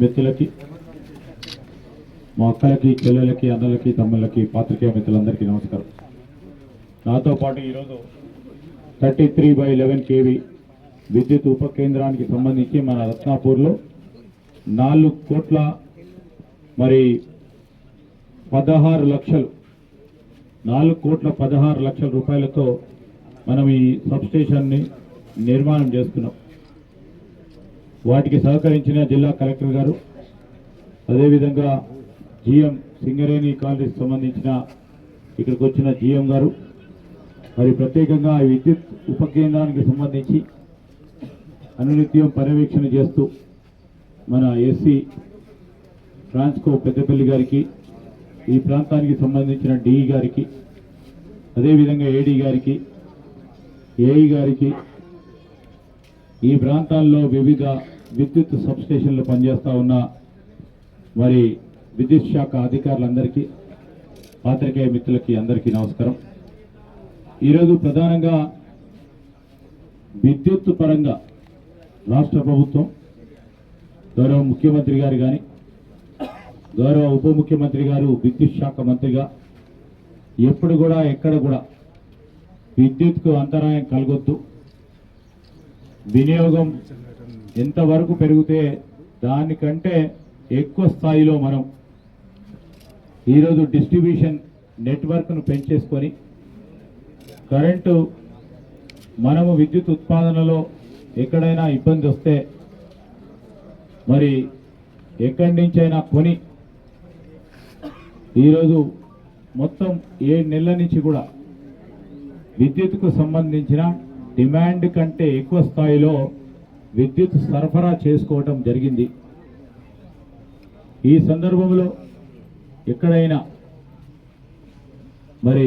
మిత్రులకి మా అక్కలకి చెల్లెలకి అన్నలకి తమ్ముళ్ళకి పాత్రికేయ మిత్రులందరికీ నమస్కారం. నాతో పాటు ఈరోజు thirty three by eleven KV విద్యుత్ ఉప కేంద్రానికి సంబంధించి మన రత్నాపూర్లో నాలుగు కోట్ల మరి పదహారు లక్షలు నాలుగు కోట్ల పదహారు లక్షల రూపాయలతో మనం ఈ సబ్స్టేషన్ని నిర్మాణం చేసుకున్నాం వాటికి సహకరించిన జిల్లా కలెక్టర్ గారు అదేవిధంగా జిఎం సింగరేణి కాలనీకి సంబంధించిన ఇక్కడికి వచ్చిన జిఎం గారు మరి ప్రత్యేకంగా విద్యుత్ ఉప కేంద్రానికి సంబంధించి అనునిత్యం పర్యవేక్షణ చేస్తూ మన ఎస్సీ ట్రాన్స్కో పెద్దపల్లి గారికి ఈ ప్రాంతానికి సంబంధించిన డిఈ గారికి అదేవిధంగా ఏడీ గారికి ఏఈ గారికి ఈ ప్రాంతాల్లో వివిధ విద్యుత్ సబ్స్టేషన్లు పనిచేస్తూ ఉన్న మరి విద్యుత్ శాఖ అధికారులందరికీ పాత్రికేయ మిత్రులకి అందరికీ నమస్కారం. ఈరోజు ప్రధానంగా విద్యుత్ పరంగా రాష్ట్ర ప్రభుత్వం గౌరవ ముఖ్యమంత్రి గారు కానీ గౌరవ ఉప ముఖ్యమంత్రి గారు విద్యుత్ శాఖ మంత్రిగా ఎప్పుడు కూడా ఎక్కడ కూడా విద్యుత్కు అంతరాయం కలగొద్దు. వినియోగం ఎంతవరకు పెరిగితే దానికంటే ఎక్కువ స్థాయిలో మనం ఈరోజు డిస్ట్రిబ్యూషన్ నెట్వర్క్ను పెంచేసుకొని కరెంటు మనము విద్యుత్ ఉత్పాదనలో ఎక్కడైనా ఇబ్బంది వస్తే మరి ఎక్కడి నుంచైనా కొని ఈరోజు మొత్తం ఏడు నెలల నుంచి కూడా విద్యుత్కు సంబంధించిన డిమాండ్ కంటే ఎక్కువ స్థాయిలో విద్యుత్ సరఫరా చేసుకోవటం జరిగింది. ఈ సందర్భంలో ఎక్కడైనా మరి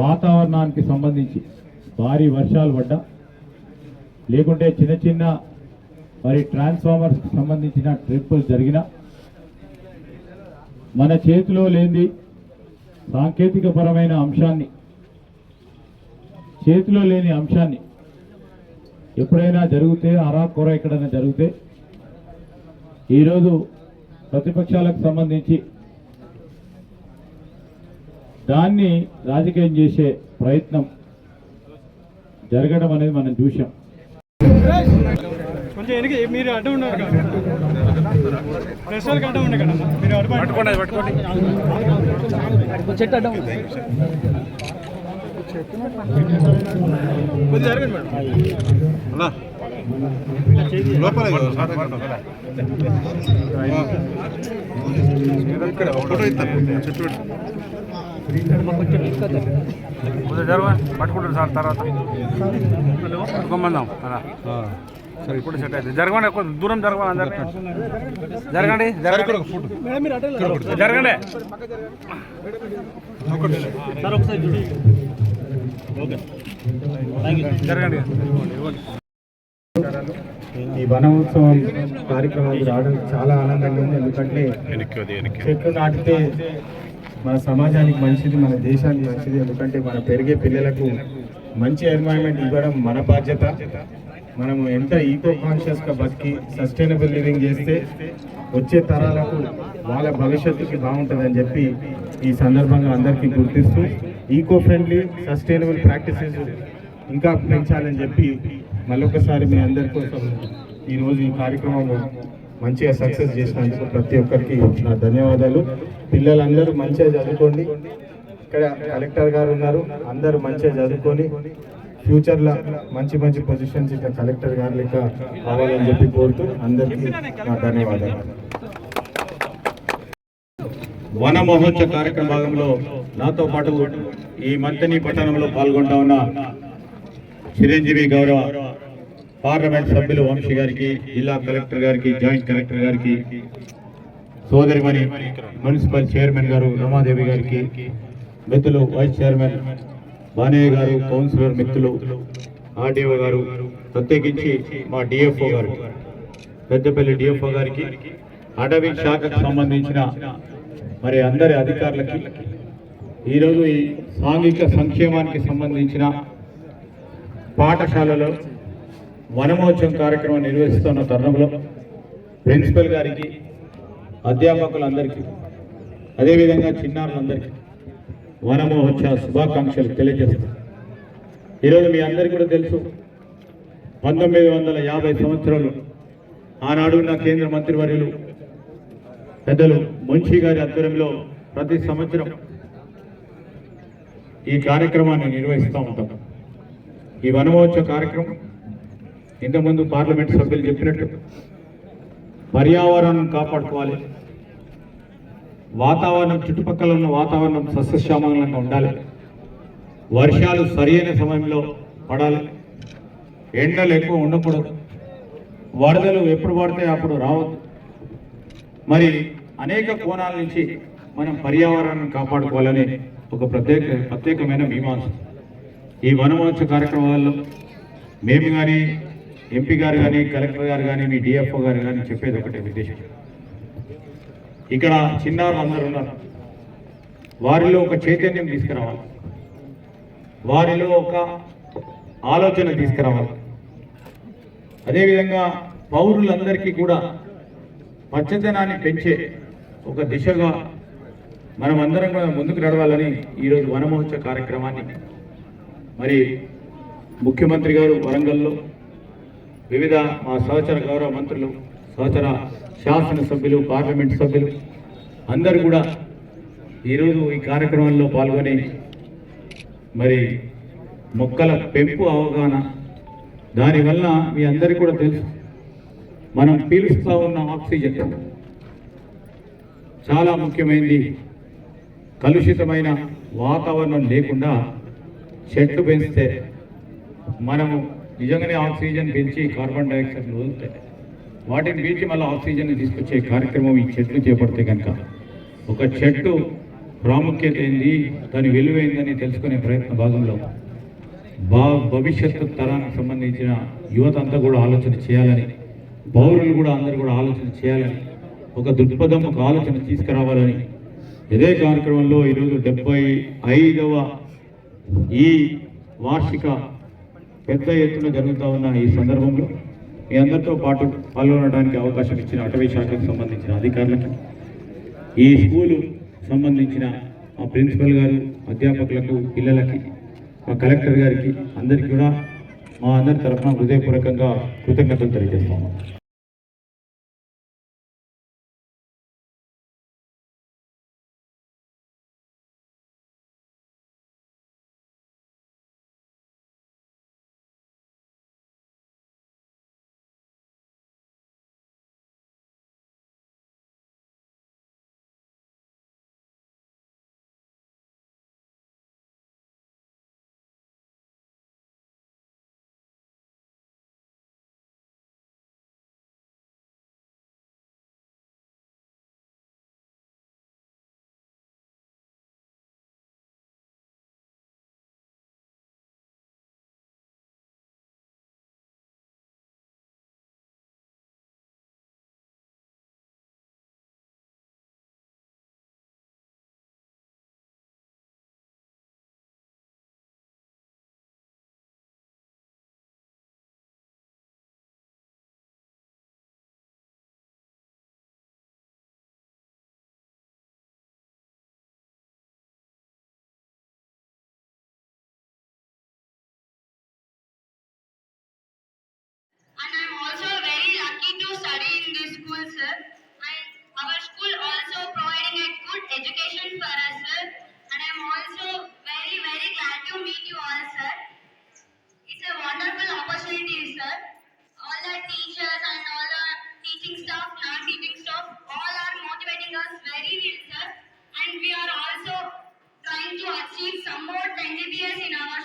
వాతావరణానికి సంబంధించి భారీ వర్షాలు పడ్డా లేకుంటే చిన్న చిన్న మరి ట్రాన్స్ఫార్మర్స్కి సంబంధించిన ట్రిప్పులు జరిగిన మన చేతిలో లేని సాంకేతిక పరమైన అంశాన్ని చేతిలో లేని అంశాన్ని ఎప్పుడైనా జరిగితే అరా కొర ఎక్కడైనా జరిగితే ఈరోజు ప్రతిపక్షాలకు సంబంధించి దాన్ని రాజకీయం చేసే ప్రయత్నం జరగడం అనేది మనం చూసాం మీరు అడ్డం ఉన్నారు మీరు అడ్డు పట్టుకోండి పట్టుకోండి. చెట్టు అడ్డం ఉంది. కొద్దిగా జరగండి మేడం లోపల ఇక్కడ ఫోటో ఇస్తారు చెట్టు పట్టుకుంటారు సార్ తర్వాత పట్టుకోమందాం అలా సరే ఇప్పుడు సెట్ అయితే జరగండి. కొంచెం దూరం జరగాలి అందరు జరగండి జరగండి జరగండి ఒకసారి ఈ వనోత్సవం కార్యక్రమానికి రావడం చాలా ఆనందంగా ఉంది. ఎందుకంటే చెట్లు నాటితే మన సమాజానికి మంచిది మన దేశానికి మంచిది. ఎందుకంటే మన పెరిగే పిల్లలకు మంచి ఎన్వైరన్మెంట్ ఇవ్వడం మన బాధ్యత. మనము ఎంత ఈకో కాన్షియస్గా బతికి సస్టైనబుల్ లివింగ్ చేస్తే వచ్చే తరాలకు వాళ్ళ భవిష్యత్తుకి బాగుంటుందని చెప్పి ఈ సందర్భంగా అందరికీ గుర్తిస్తూ ఈకో ఫ్రెండ్లీ సస్టైనబుల్ ప్రాక్టీసెస్ ఇంకా పెంచాలని చెప్పి మళ్ళొకసారి మీ అందరి కోసం ఈరోజు ఈ కార్యక్రమం మంచిగా సక్సెస్ చేసినందుకు ప్రతి ఒక్కరికి నా ధన్యవాదాలు. పిల్లలందరూ మంచిగా చదువుకోండి. ఇక్కడ కలెక్టర్ గారు ఉన్నారు. అందరూ మంచిగా చదువుకొని ఫ్యూచర్లో మంచి మంచి పొజిషన్స్ ఇట్లా కలెక్టర్ గారు లెక్క కావాలని చెప్పి కోరుతూ అందరికీ నా ధన్యవాదాలు. వన మహోత్సవ కార్యక్రమ భాగంలో నాతో పాటు ఈ మంతని పట్టణంలో పాల్గొంటా ఉన్న చిరంజీవి గౌరవ పార్లమెంట్ సభ్యులు వంశీ గారికి జిల్లా కలెక్టర్ గారికి జాయింట్ కలెక్టర్ గారికి సోదరిమణి మున్సిపల్ చైర్మన్ గారు రమాదేవి గారికి మిత్రులు వైస్ చైర్మన్ బానయ్య గారు కౌన్సిలర్ మిత్రులు ఆర్డీఓ గారు ప్రత్యేకించి మా డిఎఫ్ఓ గారు పెద్దపల్లి డిఎఫ్ఓ గారికి అటవీ శాఖకు సంబంధించిన మరి అందరి అధికారులకి ఈరోజు ఈ సాంఘిక సంక్షేమానికి సంబంధించిన పాఠశాలలో వనమోత్సవం కార్యక్రమం నిర్వహిస్తున్న తరుణంలో ప్రిన్సిపల్ గారికి అధ్యాపకులందరికీ అదేవిధంగా చిన్నారులందరికీ వనమహోత్సవ శుభాకాంక్షలు తెలియజేస్తాను. ఈరోజు మీ అందరికీ కూడా తెలుసు పంతొమ్మిది వందల యాభై సంవత్సరాలు ఆనాడు ఉన్న కేంద్ర మంత్రివర్యులు పెద్దలు మున్షి గారి ఆధ్వర్యంలో ప్రతి సంవత్సరం ఈ కార్యక్రమాన్ని నిర్వహిస్తూ ఉంటాం. ఈ వనమహోత్సవ కార్యక్రమం ఇంతకుముందు పార్లమెంట్ సభ్యులు చెప్పినట్టు పర్యావరణం కాపాడుకోవాలి. వాతావరణం చుట్టుపక్కల ఉన్న వాతావరణం సస్యశ్యామలంగా ఉండాలి. వర్షాలు సరైన సమయంలో పడాలి. ఎండలు ఎక్కువ ఉండకూడదు. వరదలు ఎప్పుడు పడితే అప్పుడు రావద్దు. మరి అనేక కోణాల నుంచి మనం పర్యావరణాన్ని కాపాడుకోవాలని ఒక ప్రత్యేక ప్రత్యేకమైన మీమాంస. ఈ వనమహోత్సవ కార్యక్రమాల్లో మేము కానీ ఎంపీ గారు కానీ కలెక్టర్ గారు కానీ మీ డిఎఫ్ఓ గారు కానీ చెప్పేది ఒకటే ఉద్దేశం. ఇక్కడ చిన్నారులు అందరూ ఉన్నారు. వారిలో ఒక చైతన్యం తీసుకురావాలి. వారిలో ఒక ఆలోచన తీసుకురావాలి. అదేవిధంగా పౌరులందరికీ కూడా పచ్చదనాన్ని పెంచే ఒక దిశగా మనం అందరం కూడా ముందుకు నడవాలని ఈరోజు వనమహోత్సవ కార్యక్రమాన్ని మరి ముఖ్యమంత్రి గారు వరంగల్లో వివిధ మా సహచర గౌరవ మంత్రులు సహచర శాసనసభ్యులు పార్లమెంట్ సభ్యులు అందరూ కూడా ఈరోజు ఈ కార్యక్రమంలో పాల్గొని మరి మొక్కల పెంపు అవగాహన దానివల్ల మీ అందరికీ కూడా తెలుసు. మనం పీలుస్తూ ఉన్న ఆక్సిజన్. చాలా ముఖ్యమైనది కలుషితమైన వాతావరణం లేకుండా చెట్లు పెంచితే మనము నిజంగానే ఆక్సిజన్ పెంచి కార్బన్ డైఆక్సైడ్ వదులుతాయి. వాటిని పీల్చి మళ్ళీ ఆక్సిజన్ తీసుకొచ్చే కార్యక్రమం ఈ చెట్లు చేపడితే కనుక. ఒక చెట్టు ప్రాముఖ్యత ఏంది దాని విలువైందని తెలుసుకునే ప్రయత్న భాగంలో బా భవిష్యత్తు తరానికి సంబంధించిన యువత అంతా కూడా ఆలోచన చేయాలని పౌరులు కూడా అందరూ కూడా ఆలోచన చేయాలని ఒక దృక్పథం ఒక ఆలోచన తీసుకురావాలని ఇదే కార్యక్రమంలో ఈరోజు డెబ్బై ఐదవ ఈ వార్షిక పెద్ద ఎత్తున జరుగుతూ ఉన్న ఈ సందర్భంలో మీ అందరితో పాటు పాల్గొనడానికి అవకాశం ఇచ్చిన అటవీ శాఖకు సంబంధించిన అధికారులకు ఈ స్కూలు సంబంధించిన మా ప్రిన్సిపల్ గారు అధ్యాపకులకు పిల్లలకి మా కలెక్టర్ గారికి అందరికీ కూడా మా అందరి తరఫున హృదయపూర్వకంగా కృతజ్ఞతలు తెలియజేస్తాము education for us, sir. And I'm also very, very glad to meet you all, sir. It's a wonderful opportunity, sir. All the teachers and all the teaching staff, non-teaching staff, all are motivating us very well, sir. And we are also trying to achieve some more 10 GPS in our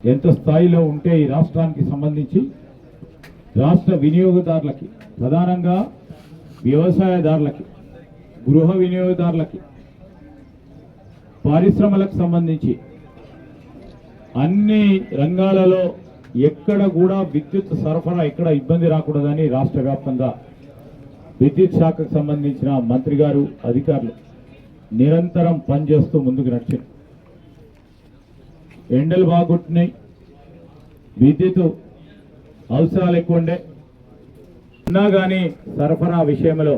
ఎంత స్థాయిలో ఉంటే ఈ రాష్ట్రానికి సంబంధించి రాష్ట్ర వినియోగదారులకి ప్రధానంగా వ్యవసాయదారులకి గృహ వినియోగదారులకి పరిశ్రమలకు సంబంధించి అన్ని రంగాలలో ఎక్కడ కూడా విద్యుత్ సరఫరా ఎక్కడ ఇబ్బంది రాకూడదని రాష్ట్ర వ్యాప్తంగా విద్యుత్ శాఖకు సంబంధించిన మంత్రి గారు అధికారులు నిరంతరం పనిచేస్తూ ముందుకు నడిచారు. ఎండలు బాగుంటున్నాయి. విద్యుత్ అవసరాలు ఎక్కువ ఉండే. ఉన్నా కానీ సరఫరా విషయంలో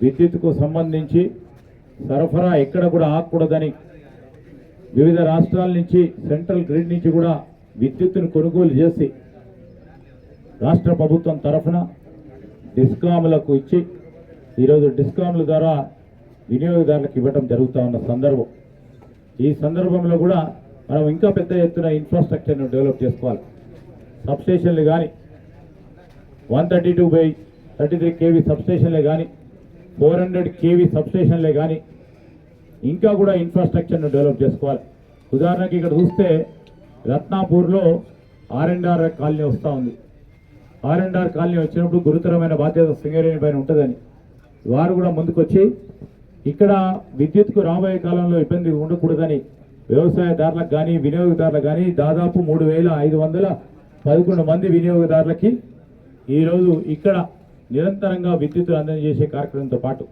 విద్యుత్కు సంబంధించి సరఫరా ఎక్కడ కూడా ఆగకూడదని వివిధ రాష్ట్రాల నుంచి సెంట్రల్ గ్రిడ్ నుంచి కూడా విద్యుత్తును కొనుగోలు చేసి రాష్ట్ర ప్రభుత్వం తరఫున డిస్కాములకు ఇచ్చి ఈరోజు డిస్కాముల ద్వారా వినియోగదారులకు ఇవ్వడం జరుగుతూ ఉన్న సందర్భం. ఈ సందర్భంలో కూడా మనం ఇంకా పెద్ద ఎత్తున ఇన్ఫ్రాస్ట్రక్చర్ను డెవలప్ చేసుకోవాలి. సబ్స్టేషన్లు కానీ one thirty two by thirty three KV సబ్స్టేషన్లే కానీ ఫోర్ హండ్రెడ్ కేవీ సబ్స్టేషన్లే కానీ ఇంకా కూడా ఇన్ఫ్రాస్ట్రక్చర్ను డెవలప్ చేసుకోవాలి. ఉదాహరణకి ఇక్కడ చూస్తే రత్నాపూర్లో ఆర్ అండ్ ఆర్ కాలనీ వస్తూ ఉంది. ఆర్ అండ్ ఆర్ కాలనీ వచ్చినప్పుడు గురుతరమైన బాధ్యత సింగరేణి పైన ఉంటుందని. వారు కూడా ముందుకొచ్చి ఇక్కడ విద్యుత్కు రాబోయే కాలంలో ఇబ్బంది ఉండకూడదని వ్యవసాయదారులకు కానీ వినియోగదారులకు కానీ దాదాపు మూడు వేల ఐదు వందల పదకొండు మంది వినియోగదారులకి ఈరోజు ఇక్కడ నిరంతరంగా విద్యుత్ అందజేసే కార్యక్రమంతో పాటు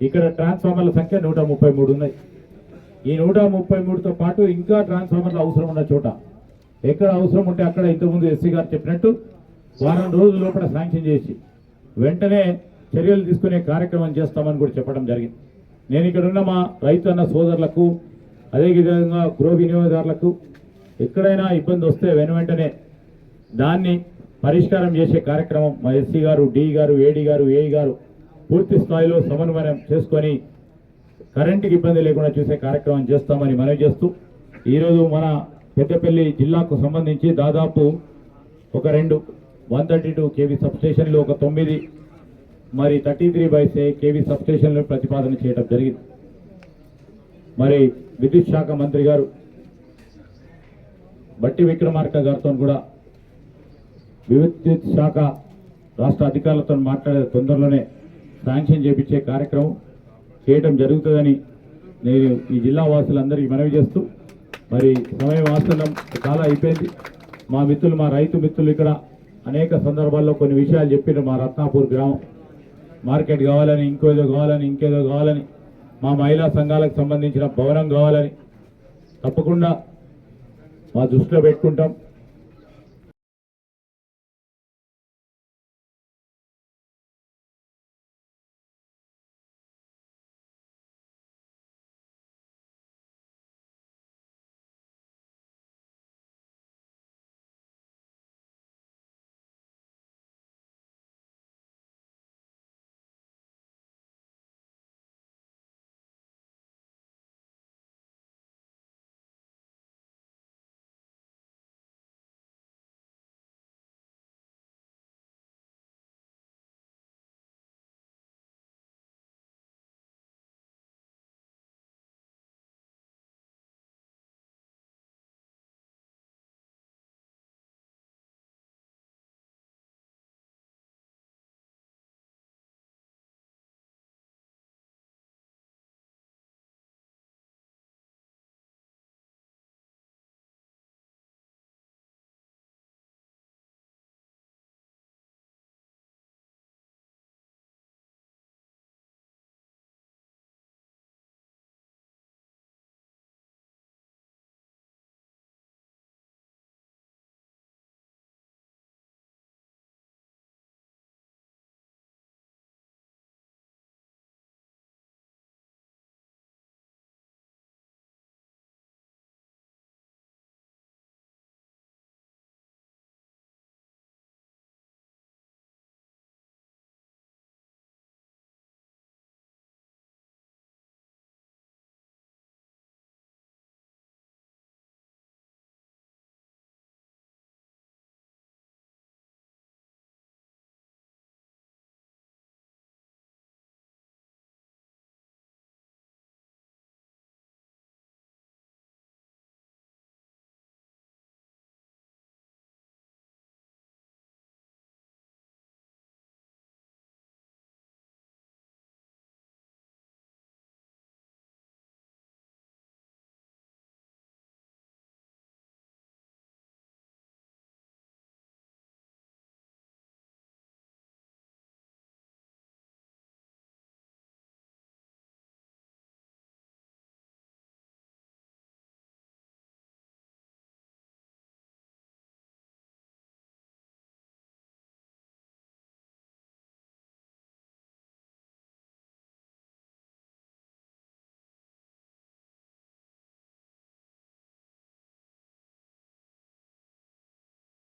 ఇక్కడ ట్రాన్స్ఫార్మర్ల సంఖ్య నూట ముప్పై మూడు ఉన్నాయి. ఈ నూట ముప్పై మూడుతో పాటు ఇంకా ట్రాన్స్ఫార్మర్లు అవసరం ఉన్న చోట ఎక్కడ అవసరం ఉంటే అక్కడ ఇంతకుముందు ఎస్సీ గారు చెప్పినట్టు వారం రోజుల లోపల శాంక్షన్ చేసి వెంటనే చర్యలు తీసుకునే కార్యక్రమం చేస్తామని కూడా చెప్పడం జరిగింది. నేను ఇక్కడ ఉన్న మా రైతు అన్న సోదరులకు అదేవిధంగా గృహ వినియోగదారులకు ఎక్కడైనా ఇబ్బంది వస్తే వెను వెంటనే దాన్ని పరిష్కారం చేసే కార్యక్రమం మా ఎస్సీ గారు డి గారు ఏడి గారు ఏఈ గారు పూర్తి స్థాయిలో సమన్వయం చేసుకొని కరెంటుకి ఇబ్బంది లేకుండా చూసే కార్యక్రమం చేస్తామని మనవి చేస్తూ ఈరోజు మన పెద్దపల్లి జిల్లాకు సంబంధించి దాదాపు ఒక రెండు వన్ థర్టీ టూ కేవీ సబ్స్టేషన్లు ఒక తొమ్మిది మరి థర్టీ త్రీ బై సే కేవీ సబ్స్టేషన్లు ప్రతిపాదన చేయడం జరిగింది. మరి విద్యుత్ శాఖ మంత్రి గారు బట్టి విక్రమార్క గారితో కూడా విద్యుత్ శాఖ రాష్ట్ర అధికారులతో మాట్లాడే తొందరలోనే శాంక్షన్ చేపించే కార్యక్రమం చేయడం జరుగుతుందని నేను ఈ జిల్లా వాసులందరికీ మనవి చేస్తూ మరి సమయం ఆసనం చాలా అయిపోయింది. మా మిత్రులు మా రైతు మిత్రులు ఇక్కడ అనేక సందర్భాల్లో కొన్ని విషయాలు చెప్పిండ్రు మా రత్నాపూర్ గ్రామం. మార్కెట్ కావాలని ఇంకేదో కావాలని ఇంకేదో కావాలని మా మహిళా సంఘాలకు సంబంధించిన భవనం కావాలని తప్పకుండా మా దృష్టిలో పెట్టుకుంటాం.